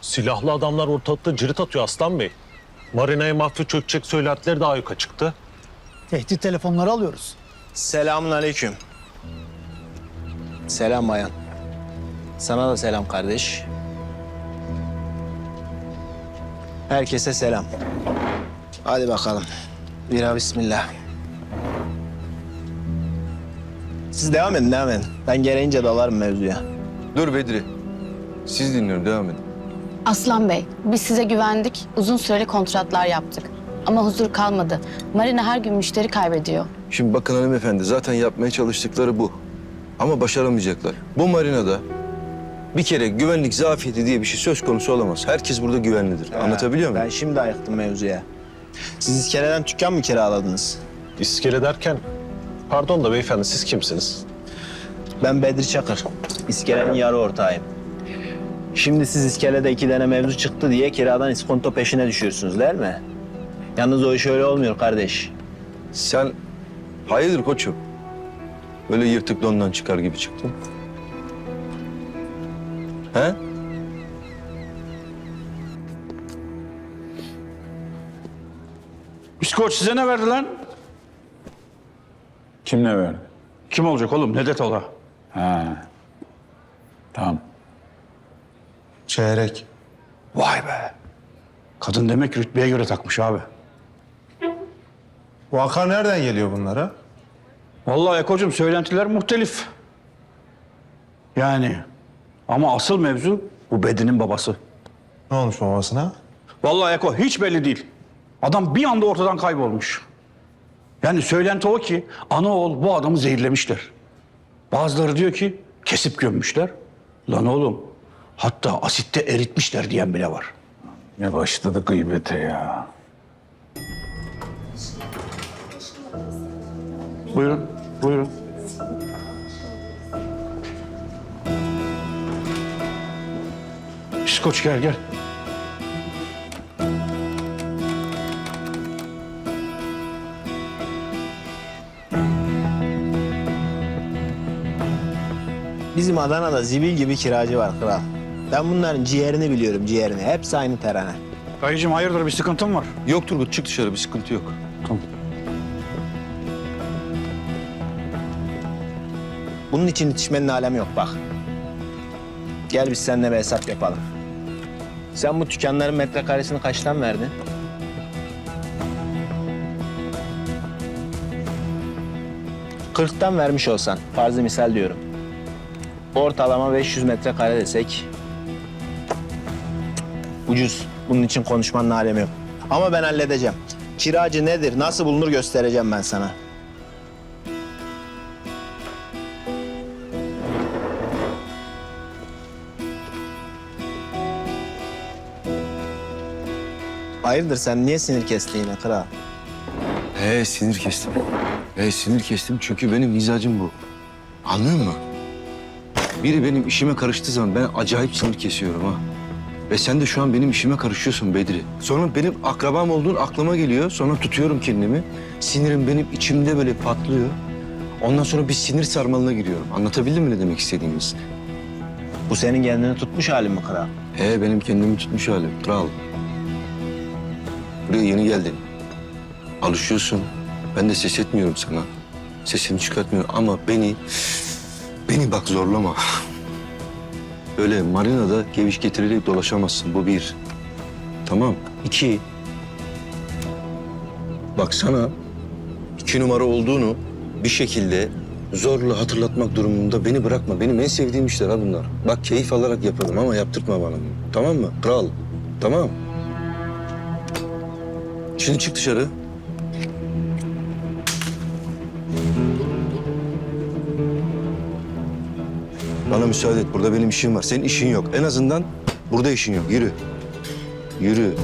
Silahlı adamlar ortalıkta cirit atıyor Aslan Bey. Marina'ya mafya çökecek söylentileri de ayyuka çıktı. Tehdit telefonları alıyoruz. Selamun aleyküm. Selam bayan. Sana da selam kardeş. Herkese selam. Hadi bakalım. Bira bismillah. Siz devam edin, devam edin. Ben gereğince dalarım mevzuya. Dur Bedri. Siz dinliyorum devam edin. Aslan Bey, biz size güvendik, uzun süreli kontratlar yaptık. Ama huzur kalmadı. Marina her gün müşteri kaybediyor. Şimdi bakın hanımefendi zaten yapmaya çalıştıkları bu. Ama başaramayacaklar. Bu marinada bir kere güvenlik zafiyeti diye bir şey söz konusu olamaz. Herkes burada güvenlidir. Anlatabiliyor muyum? Ben şimdi ayıktım mevzuya. Siz iskeleden dükkan mı kiraladınız? İskele derken, pardon da beyefendi siz kimsiniz? Ben Bedri Çakır. İskelenin yarı ortağıyım. Şimdi siz iskelede iki tane mevzu çıktı diye kiradan iskonto peşine düşüyorsunuz değil mi? Yalnız o iş öyle olmuyor kardeş. Sen hayırdır koçum? Böyle yırtık dondan çıkar gibi çıktın. He? Psikoç size ne verdi lan? Kim ne verdi? Kim olacak oğlum? Nedet ola. Ha. Tamam. Çeyrek. Vay be. Kadın demek rütbeye göre takmış abi. Vaka nereden geliyor bunlara? Vallahi Eko'cum söylentiler muhtelif. Yani ama asıl mevzu bu Bedri'nin babası. Ne olmuş babasına? Vallahi Eko hiç belli değil. Adam bir anda ortadan kaybolmuş. Yani söylenti o ki ana oğul bu adamı zehirlemişler. Bazıları diyor ki kesip gömmüşler. Lan oğlum hatta asitte eritmişler diyen bile var. Ne başladı gıybete ya. Buyurun, buyurun. Psikoç gel gel. Bizim Adana'da zibil gibi kiracı var kral. Ben bunların ciğerini biliyorum ciğerini. Hepsi aynı terane. Dayıcığım hayırdır bir sıkıntın var? Yok Turgut çık dışarı bir sıkıntı yok. Bunun için yetişmenin alemi yok bak. Gel biz seninle bir hesap yapalım. Sen bu dükkanların metrekaresini kaçtan verdin? Kırktan vermiş olsan, farzı misal diyorum. Ortalama 500 metrekare desek... Ucuz. Bunun için konuşmanın alemi yok. Ama ben halledeceğim. Kiracı nedir, nasıl bulunur göstereceğim ben sana. Hayırdır sen niye sinir kestin yine kral? He sinir kestim. He sinir kestim çünkü benim mizacım bu. Anlıyor musun? Biri benim işime karıştığı zaman ben acayip sinir kesiyorum ha. Ve sen de şu an benim işime karışıyorsun Bedri. Sonra benim akrabam olduğun aklıma geliyor. Sonra tutuyorum kendimi. Sinirim benim içimde böyle patlıyor. Ondan sonra bir sinir sarmalına giriyorum. Anlatabildim mi ne demek istediğimiz? Bu senin kendini tutmuş halin mi kral? He benim kendimi tutmuş halim. Kral. Buraya yeni geldin. Alışıyorsun. Ben de ses etmiyorum sana. Sesimi çıkartmıyorum ama beni... Beni bak zorlama. Böyle marinada geviş getirerek dolaşamazsın. Bu bir. Tamam. İki. Bak sana iki numara olduğunu bir şekilde zorla hatırlatmak durumunda beni bırakma. Benim en sevdiğim işler ha bunlar. Bak keyif alarak yaparım ama yaptırtma bana. Tamam mı? Kral. Tamam. Şimdi çık dışarı. Bana müsaade et. Burada benim işim var. Senin işin yok. En azından burada işin yok. Yürü. Yürü.